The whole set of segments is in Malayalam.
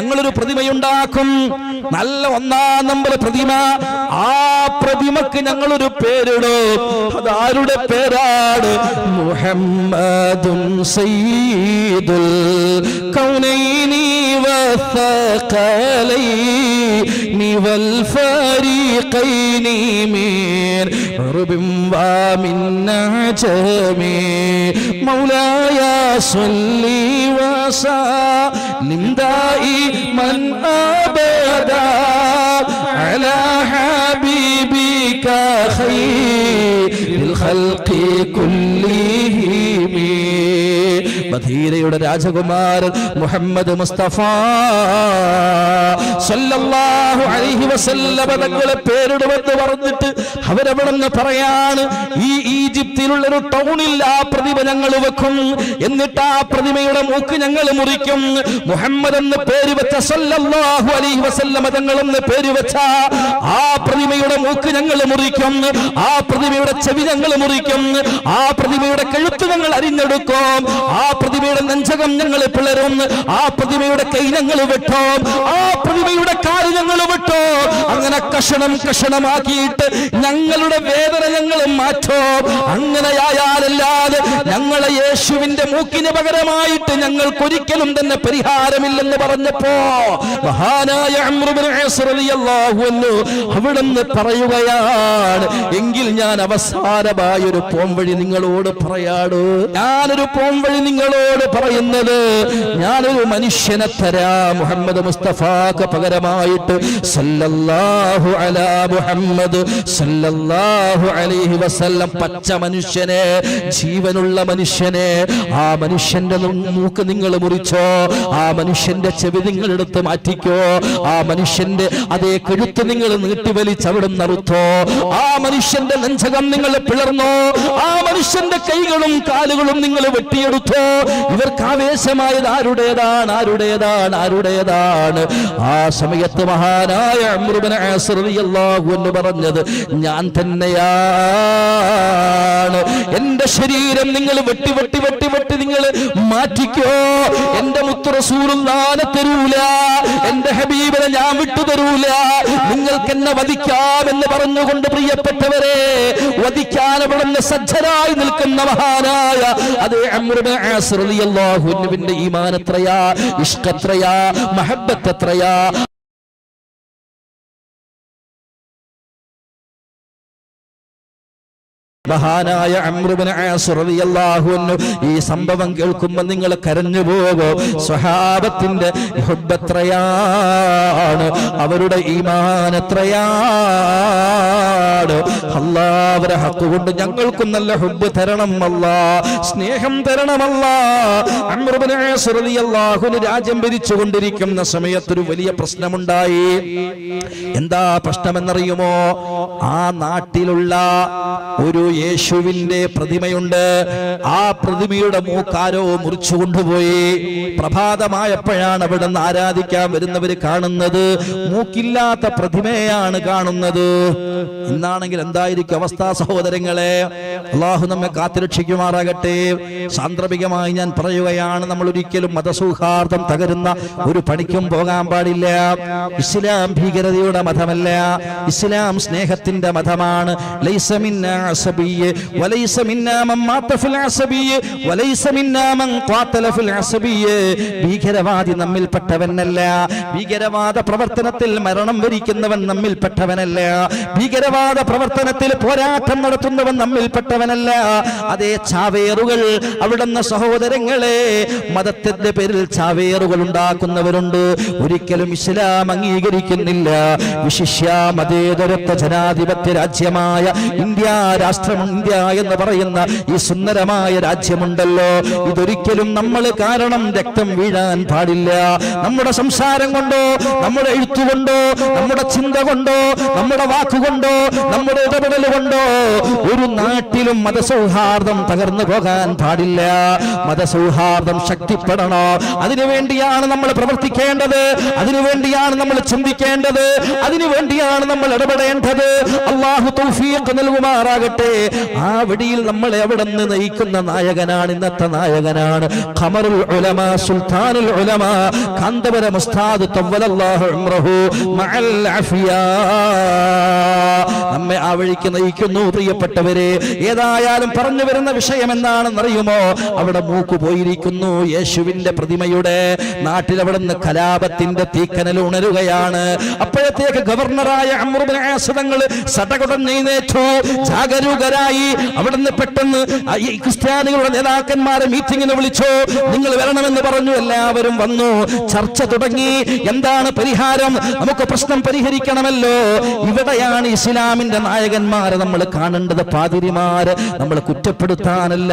ഞങ്ങളൊരു പ്രതിമയുണ്ടാക്കും. നല്ല ഒന്നാം നമ്പർ പ്രതിമ. ആ പ്രതിമക്ക് ഞങ്ങളൊരു പേരിടും. അതാരുടെ പേരാണ്? മുഹമ്മദും സയ്യിദുൽ കൗനൈനി വസഖലൈനി വൽ ഫരീഖൈനി മീൻ. റബ്ബിം വമിൻ നജമി മൗലായ സ്വല്ലി വസ. നിം من أبدا على حبيبك خير الخلق كل ബധീരയുടെ രാജകുമാരൻ മുഹമ്മദ് മുസ്തഫ. സല്ലല്ലാഹു അലൈഹി വസല്ലമ തങ്ങളെ പേരിടുമെന്ന് പറഞ്ഞിട്ട് അവരവിടെന്ന് പറയാണ് ഈ ഈജിപ്തിലുള്ള ഒരു ടൗണിൽ ആ പ്രതിമ ഞങ്ങൾ വെക്കും. എന്നിട്ട് ആ പ്രതിമയുടെ മൂക്ക് ഞങ്ങൾ മുറിക്കും. മുഹമ്മദ് എന്ന് പേര് വെച്ച സല്ലല്ലാഹു അലൈഹി വസല്ലമ തങ്ങൾ എന്ന് പേര് വെച്ച ആ പ്രതിമയുടെ മൂക്ക് ഞങ്ങൾ മുറിക്കും. ആ പ്രതിമയുടെ ചെവി ഞങ്ങൾ മുറിക്കും. ആ പ്രതിമയുടെ കഴുത്ത് ഞങ്ങൾ അരിഞ്ഞെടുക്കും. ആ പ്രതിമയുടെ നെഞ്ചകം ഞങ്ങൾ പിളരും. ആ പ്രതിമയുടെ കൈ ഞങ്ങൾ വിട്ടോം. ആ പ്രതിമയുടെ കാൽ ഞങ്ങൾ വിട്ടോ. അങ്ങനെ കഷണം കഷണമാക്കിയിട്ട് ഞങ്ങളുടെ വേദന ഞങ്ങൾ മാറ്റോ. അങ്ങനെയായാലല്ലാതെ ഞങ്ങളെ യേശുവിന്റെ മൂക്കിന് പകരമായിട്ട് ഞങ്ങൾക്ക് ഒരിക്കലും തന്നെ പരിഹാരമില്ലെന്ന് പറഞ്ഞപ്പോ മഹാനായ അവിടുന്ന് പറയുകയാണ് എങ്കിൽ ഞാൻ അവസാനമായ ഒരു പോംവഴി നിങ്ങളോട് പറയാടോ ഞാനൊരു പോംവഴി നിങ്ങളോട് പറയുന്നത് ഞാനൊരു മനുഷ്യനെ തരാ മുഹമ്മദ് മുസ്തഫാക്ക് പകരമായിട്ട് സല്ലല്ലാഹു അലാ മുഹമ്മദ് സല്ലല്ലാഹു അലൈഹി വസല്ലം പച്ച മനുഷ്യനെ ജീവനുള്ള മനുഷ്യനെ ആ മനുഷ്യന്റെ മൂക്ക് നിങ്ങൾ മുറിച്ചോ ആ മനുഷ്യന്റെ ചെവി നിങ്ങൾ എടുത്ത് മാറ്റിക്കോ ആ മനുഷ്യന്റെ അതേ കഴുത്ത് നിങ്ങൾ നീട്ടിവലിച്ച് അവിടെ നറുത്തോ ആ മനുഷ്യന്റെ നെഞ്ചകം നിങ്ങൾ പിളർന്നോ ആ മനുഷ്യന്റെ കൈകളും കാലുകളും നിങ്ങൾ വെട്ടിയെടുത്തോ. ഇവർക്ക് ആവേശമായത് ആരുടേതാണ് ആരുടേതാണ് ആരുടേതാണ്? ആ സമയത്ത് മഹാനായ അൻഹു പറഞ്ഞത് ഞാൻ തന്നെയാണ്. എന്റെ ശരീരം നിങ്ങൾ വെട്ടി വെട്ടി വെട്ടി വെട്ടി നിങ്ങൾ മാറ്റിക്കോ. എന്റെ മുത്തറസൂറും നാളെ തരൂല. എന്റെ ഹബീബിനെ ഞാൻ വിട്ടു തരൂല. നിങ്ങൾക്ക് എന്നെ വധിക്കാമെന്ന് പറഞ്ഞുകൊണ്ട് പ്രിയപ്പെട്ടവരെ വധിക്കാൻ അവിടെ സജ്ജരായി നിൽക്കുന്ന മഹാനായ അതേ ഈമാൻ എത്രയാ ഇഷ്കത്രയാ മഹബത്ത് എത്രയാ മഹാനായ ഈ സംഭവം കേൾക്കുമ്പോൾ നിങ്ങൾ കരഞ്ഞു പോകോ. സ്വഹാബത്തിന്റെ ഹുബത്രയാണ് അവരുടെ ഈമാൻ എത്രയാണ് അല്ലാവരെ ഹക്കുകൊണ്ട് കൊണ്ട് ഞങ്ങൾക്കും നല്ല ഹുബ് തരണം അല്ല. സ്നേഹം തരണമല്ല റളിയല്ലാഹു രാജ്യം ഭരിച്ചുകൊണ്ടിരിക്കുന്ന സമയത്ത് ഒരു വലിയ പ്രശ്നമുണ്ടായി. എന്താ പ്രശ്നമെന്നറിയുമോ? ആ നാട്ടിലുള്ള ഒരു യേശുവിന്റെ പ്രതിമയുണ്ട്. ആ പ്രതിമയുടെ മൂക്കാരോ മുറിച്ചു കൊണ്ടുപോയി. പ്രഭാതമായപ്പോഴാണ് അവിടെ നിന്ന് ആരാധിക്കാൻ വരുന്നവർ കാണുന്നത്. മൂക്കില്ലാത്ത പ്രതിമയാണ് കാണുന്നത്. ഇന്നാണെങ്കിൽ എന്തായിരിക്കും അവസ്ഥ സഹോദരങ്ങളെ? അള്ളാഹു നമ്മെ കാത്തുരക്ഷിക്കുമാറാകട്ടെ. സാന്ദർഭികമായി ഞാൻ പറയുകയാണ് നമ്മൾ ഒരിക്കലും മതസൗഹാർദ്ദം തകരുന്ന ഒരു പണിക്കും പോകാൻ പാടില്ല. ഇസ്ലാം ഭീകരതയുടെ മതമല്ല. ഇസ്ലാം സ്നേഹത്തിന്റെ മതമാണ്. ഭീകരവാദി നമ്മിൽപ്പെട്ടവനല്ല ഭീകരവാദ പ്രവർത്തനത്തിൽ മരണം വരിക്കുന്നവൻ നമ്മിൽപ്പെട്ടവനല്ല ഭീകരവാദ പ്രവർത്തനത്തിൽ പോരാട്ടം നടത്തുന്നവൻ നമ്മിൽപ്പെട്ടവനല്ല അതേ ചാവേറുകൾ അവിടുന്ന് സഹോദരങ്ങളെ മതത്തിന്റെ പേരിൽ ചാവേറുകൾ ഉണ്ടാക്കുന്നവരുണ്ട്. ഒരിക്കലും ഇസ്ലാം അംഗീകരിക്കുന്നില്ല. വിശിഷ്യ മതേതരത്വ ജനാധിപത്യ രാജ്യമായ ഇന്ത്യ രാഷ്ട്രം ഇന്ത്യ എന്ന് പറയുന്ന ഈ സുന്ദരമായ രാജ്യമുണ്ടല്ലോ. ഇതൊരിക്കലും നമ്മൾ കാരണം രക്തം വീഴാൻ പാടില്ല. നമ്മുടെ സംസാരം കൊണ്ടോ നമ്മുടെ എഴുത്തുകൊണ്ടോ നമ്മുടെ ചിന്ത കൊണ്ടോ നമ്മുടെ വാക്കുകൊണ്ടോ നമ്മുടെ ഇടപെടൽ കൊണ്ടോ ഒരു നാട്ടിലും ഒരിക്കലും മതസൗഹാർദ്ദം തകർന്നു പോകാൻ പാടില്ല. മതസൗഹാർദ്ദം ശക്തിപ്പെടണം? അതിനുവേണ്ടിയാണ് നമ്മൾ പ്രവർത്തിക്കേണ്ടത്. അതിനുവേണ്ടിയാണ് നമ്മൾ ചിന്തിക്കേണ്ടത്. അതിനുവേണ്ടിയാണ് നമ്മൾ ഇടപെടേണ്ടത്. അള്ളാഹു തൗഫീഖ് നൽകുമാറാകട്ടെ. ആ വെടിയിൽ നമ്മളെ എവിടെ നിന്ന് നയിക്കുന്ന നായകനാണ് ഇന്നത്തെ നായകനാണ് ഖമറുൽ ഉലമ സുൽത്താനുൽ ഉലമ കാന്തപുരം ഉസ്താദ് തവ്വലല്ലാഹു ഉംറഹു മഅൽ അഫിയ. നമ്മെ ആ വഴിക്ക് നയിക്കുന്നു പ്രിയപ്പെട്ടവരെ. ഏതായാലും പറഞ്ഞു വരുന്ന വിഷയം എന്താണെന്നറിയുമോ? അവിടെ മൂക്ക് പോയിരിക്കുന്നു. യേശുവിന്റെ പ്രതിമയുടെ നാട്ടിൽ അവിടെ കലാപത്തിന്റെ തീക്കനൽ ഉണരുകയാണ്. അപ്പോഴത്തേക്ക് ഗവർണറായ അമൃതങ്ങൾ ജാഗരൂകരായി അവിടുന്ന് പെട്ടെന്ന് ഈ ക്രിസ്ത്യാനികളുടെ നേതാക്കന്മാരെ മീറ്റിങ്ങിന് വിളിച്ചു. നിങ്ങൾ വരണമെന്ന് പറഞ്ഞു. എല്ലാവരും വന്നു. ചർച്ച തുടങ്ങി. എന്താണ് പരിഹാരം? നമുക്ക് പ്രശ്നം പരിഹരിക്കണമല്ലോ. ഇവിടെയാണ് ഇസ്ലാമിന്റെ നായകന്മാരെ നമ്മൾ കാണേണ്ടത്. പാതിരിമാര് നമ്മൾ കുറ്റപ്പെടുത്താനല്ല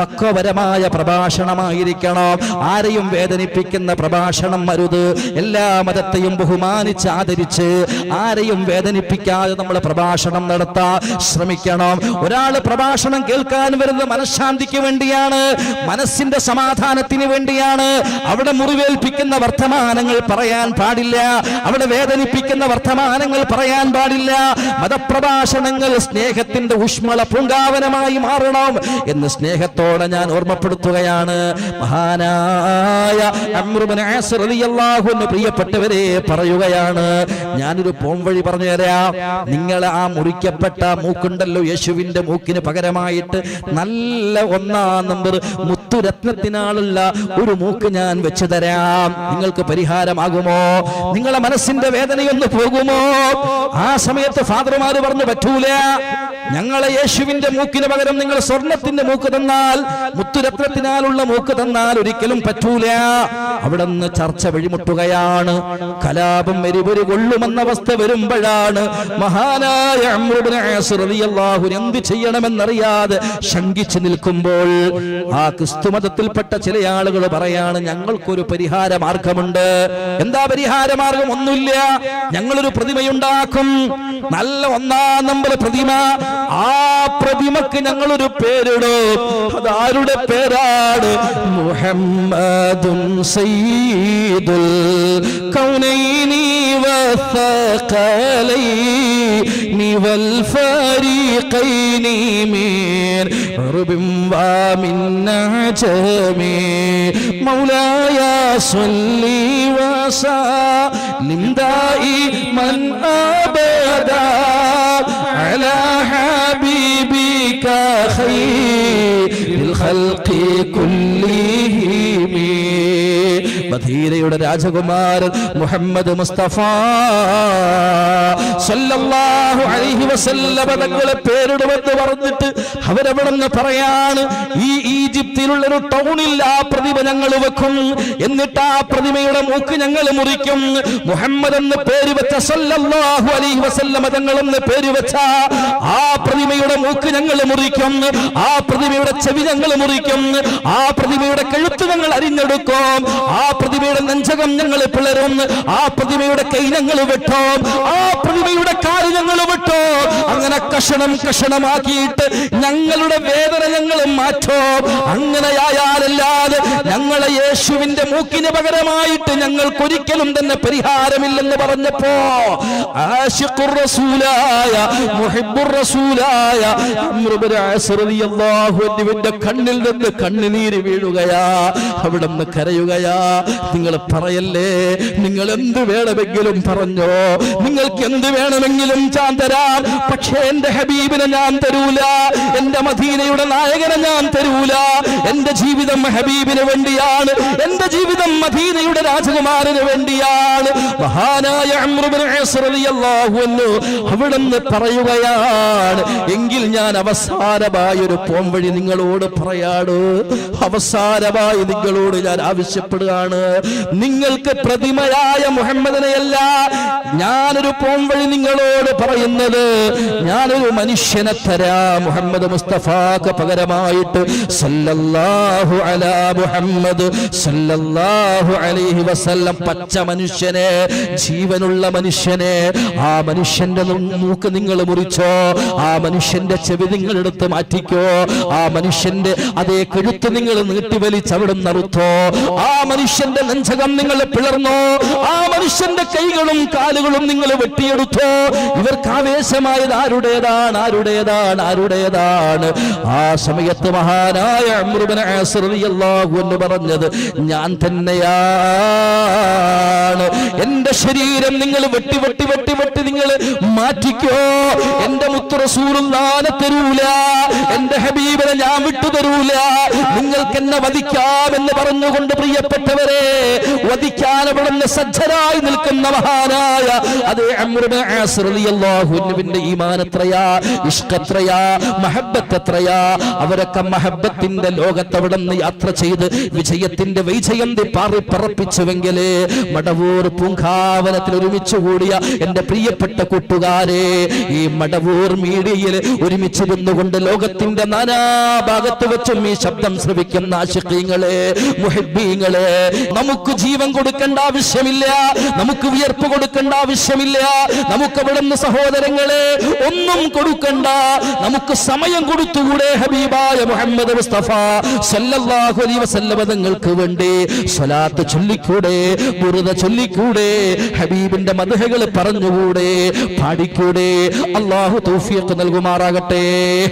പക്വപരമായ പ്രഭാഷണമായിരിക്കണം. ആരെയും വേദനിപ്പിക്കുന്ന പ്രഭാഷണം അരുത്. എല്ലാ മതത്തെയും ബഹുമാനിച്ച് ആദരിച്ച് ആരെയും വേദനിപ്പിക്കാതെ നമ്മൾ പ്രഭാഷണം നടത്താൻ ശ്രമിക്കണം. ഒരാൾ പ്രഭാഷണം കേൾക്കാൻ വരുന്നത് മനഃശാന്തിക്ക് വേണ്ടിയാണ് മനസ്സിന്റെ സമാധാനത്തിന് വേണ്ടിയാണ്. അവിടെ മുറിവേൽപ്പിക്കുന്ന വർത്തമാനങ്ങൾ പറയാൻ പാടില്ല. അവിടെ വേദനിപ്പിക്കുന്ന വർത്തമാനങ്ങൾ പറയാൻ പാടില്ല. മതപ്രഭാഷണങ്ങൾ സ്നേഹത്തിന്റെ ഊഷ്മള പൂങ്കാവനമായി മാറണം എന്ന് സ്നേഹത്തോടെ ഞാൻ ഓർമ്മപ്പെടുത്തുകയാണ്. മഹാനായ പ്രിയപ്പെട്ടവരെ പറയുകയാണ്. ഞാനൊരു പോംവഴി പറഞ്ഞു തരാം. നിങ്ങൾ ആ മുറിക്കപ്പെട്ട മൂക്കുണ്ടല്ലോ യേശുവിന്റെ മൂക്കിന് പകരമായിട്ട് നല്ല ഒന്നാം നമ്പർ മുത്തുരത്നത്തിനാളുള്ള ഒരു മൂക്ക് ഞാൻ വെച്ചു തരാം. നിങ്ങൾക്ക് പരിഹാരമാകുമോ? നിങ്ങളെ മനസ്സിന്റെ വേദനയൊന്ന് പോകുമോ? ആ സമയത്ത് ഫാദർമാര് പറഞ്ഞു പറ്റൂല. ഞങ്ങളെ യേശുവിന്റെ മൂക്കിന് പകരം നിങ്ങൾ സ്വർണത്തിന്റെ മൂക്ക് തന്നാൽ മുത്തുരത്നത്തിനാലുള്ള മൂക്ക് തന്നാൽ ഒരിക്കലും പറ്റൂല. അവിടെ നിന്ന് ചർച്ച വഴിമുട്ടുകയാണ്. കലാപം എരിപൊരി കൊള്ളുമെന്ന അവസ്ഥ വരുമ്പോഴാണ് മഹാനായ അമ്രുബ്നു ആസ് റളിയല്ലാഹു അൻഹു എന്ത് ചെയ്യണമെന്നറിയാതെ ശങ്കിച്ചു നിൽക്കുമ്പോൾ ആ ക്രിസ്തുമതത്തിൽപ്പെട്ട ചില ആളുകൾ പറയാണ് ഞങ്ങൾക്കൊരു പരിഹാര മാർഗമുണ്ട് എന്താ പരിഹാര മാർഗം ഒന്നുമില്ല. ഞങ്ങളൊരു പ്രതിമയുണ്ടാക്കും. നല്ല ഒന്നാം നമ്പർ പ്രതിമ. ആ പ്രതിമക്ക് ഞങ്ങളൊരു പേരിടും അതാരുടെ പേരാണ് മുഹമ്മദും സയ്യിദുൽ കൗനൈനി വസ്സഖലൈനി വൽ ഫരീഖൈനി മീൻ عرب ومن عجم مولاي صلي وسلم دائما ابدا على حبيبك خير الخلق كلهم മദീനയുടെ രാജകുമാരൻ മുഹമ്മദ് മുസ്തഫ സല്ലല്ലാഹു അലൈഹി വസല്ലമ തങ്ങളെ പേരിടുമെന്ന് പറഞ്ഞിട്ട് അവരവിടെ നിന്ന് പറയാണ് ഈ ഈജിപ്തിലുള്ള ഒരു ടൗണിൽ ആ പ്രതിമ ഞങ്ങൾ വെക്കും. എന്നിട്ട് ആ പ്രതിമയുടെ മൂക്ക് ഞങ്ങൾ മുറിക്കും. മുഹമ്മദ് എന്ന് പേര് വെച്ച സല്ലല്ലാഹു അലൈഹി വസല്ലമ തങ്ങളെന്ന് പേര് വെച്ച ആ പ്രതിമയുടെ മൂക്ക് ഞങ്ങൾ മുറിക്കും. ആ പ്രതിമയുടെ ചെവി ഞങ്ങൾ മുറിക്കും. ആ പ്രതിമയുടെ കഴുത്ത് ഞങ്ങൾ അരിഞ്ഞെടുക്കും. ആ പ്രതിമയുടെ നെഞ്ചകം ഞങ്ങൾ പിളരും. ആ പ്രതിമയുടെ കൈ ഞങ്ങൾ വെട്ടും. ആ പ്രതിമയുടെ കാൽ ഞങ്ങൾ വെട്ടും. അങ്ങനെ കഷണം കഷണമാക്കിയിട്ട് ഞങ്ങളുടെ വേദന ഞങ്ങൾ മാറ്റോ? അങ്ങനെയായാലല്ലാതെ ഞങ്ങളെ യേശുവിന്റെ മൂക്കിന് പകരമായിട്ട് ഞങ്ങൾക്കൊരിക്കലും തന്നെ പരിഹാരമില്ലെന്ന് പറഞ്ഞപ്പോ കണ്ണിൽ നിന്ന് കണ്ണുനീര് വീഴുകയാ. അവിടെ നിന്ന് കരയുകയാ. നിങ്ങൾ പറയല്ലേ നിങ്ങൾ എന്ത് വേണമെങ്കിലും പറഞ്ഞോ? നിങ്ങൾക്ക് എന്ത് വേണമെങ്കിലും ഞാൻ തരാം. പക്ഷേ എന്റെ ഹബീബിനെ ഞാൻ തരൂല. എന്റെ മദീനയുടെ നായകനെ ഞാൻ തരൂല. എന്റെ ജീവിതം ഹബീബിന് വേണ്ടിയാണ്. എന്റെ ജീവിതം മദീനയുടെ രാജകുമാരന് വേണ്ടിയാണ്. മഹാനായ അവിടുന്ന് പറയുകയാണ് എങ്കിൽ ഞാൻ അവസാനമായി ഒരു പോംവഴി നിങ്ങളോട് പറയാട് അവസാനമായി നിങ്ങളോട് ഞാൻ ആവശ്യപ്പെടുകയാണ്. നിങ്ങൾക്ക് പ്രതിമയായ മുഹമ്മദിനെയല്ല ഞാനൊരു പോംവഴി നിങ്ങളോട് പറയുന്നത്. ഞാനൊരു മനുഷ്യനെ തരാ മുഹമ്മദ് മുസ്തഫാക്ക് പകരമായിട്ട് സല്ലല്ലാഹു അലാ മുഹമ്മദ് സല്ലല്ലാഹു അലൈഹി വസല്ലം പച്ച മനുഷ്യനെ ജീവനുള്ള മനുഷ്യനെ ആ മനുഷ്യന്റെ മൂക്ക് നിങ്ങൾ മുറിച്ചോ ആ മനുഷ്യന്റെ ചെവി നിങ്ങൾ എടുത്ത് മാറ്റിക്കോ ആ മനുഷ്യന്റെ അതേ കഴുത്ത് നിങ്ങൾ നീട്ടിവലിച്ച് അവിടെ നറുത്തോ ആ മനുഷ്യന്റെ നെഞ്ചകം നിങ്ങൾ പിളർന്നോ ആ മനുഷ്യന്റെ കൈകളും കാലുകളും നിങ്ങൾ വെട്ടിയെടുത്തോ. ഇവർക്ക് ആവേശമായത് ആരുടേതാണ്? ആരുടേതാണ്? ആരുടേതാണ്? ആ സമയത്ത് മഹാനായ അൻഹു പറഞ്ഞത് ഞാൻ തന്നെയാണ്. എന്റെ ശരീരം നിങ്ങൾ വെട്ടി വെട്ടി വെട്ടി വെട്ടി നിങ്ങൾ മാറ്റിക്കോ. എന്റെ മുത്ത് റസൂലുള്ളാനെ തരൂല. എന്റെ ഹബീബിനെ ഞാൻ വിട്ടു തരൂല. നിങ്ങൾക്ക് എന്നെ വധിക്കാമെന്ന് പറഞ്ഞുകൊണ്ട് പ്രിയപ്പെട്ടവരെ വധിക്കാൻ സജ്ജരായി നിൽക്കുന്ന മഹാനായ അതേ അമ്രുബിൻ ഈമാനത്രയാ റളിയല്ലാഹു അൻഹുവിന്റെ മഹബത്ത് എത്രയാ അവരൊക്കെ മഹബത്തിന്റെ ലോകത്ത് അവിടെ നിന്ന് യാത്ര ചെയ്ത് വിജയത്തിന്റെ വൈജയന്തി പാറി പറപ്പിച്ചുവെങ്കിൽ മടവൂർ പൂങ്കാവനത്തിൽ ഒരുമിച്ച് കൂടിയ എന്റെ പ്രിയപ്പെട്ട കൂട്ടുകാരെ ഈ മടവൂർ മീഡിയയിൽ ഒരുമിച്ചിരുന്നുകൊണ്ട് ലോകത്തിന്റെ നാനാഭാഗത്ത് വെച്ചും ഈ ശബ്ദം ശ്രവിക്കുന്ന ആശിക്കീങ്ങളെ മുഹിബീങ്ങളെ നമുക്ക് ജീവൻ കൊടുക്കേണ്ട ആവശ്യമില്ല നമുക്ക് വിയർപ്പ് കൊടുക്കേണ്ട ആവശ്യമില്ല നമുക്ക് അവിടുന്ന് സഹോദരങ്ങളെ ഒന്നും കൊടുക്കണ്ട നമുക്ക് സമയം കൊടുത്തുകൂടെ ഹബീബായ മുഹമ്മദ് മുസ്തഫ സല്ലല്ലാഹു അലൈഹി വസല്ലമ തങ്ങൾക്ക് വേണ്ടി സ്വലാത്ത് ചൊല്ലിക്കൂടെ ബുറുദ ചൊല്ലിക്കൂടെ ഹബീബിന്റെ മദഹകൾ പറഞ്ഞുകൂടെ പാടിക്കൂടെ. അള്ളാഹു തൗഫീഖ് നൽകുമാറാകട്ടെ.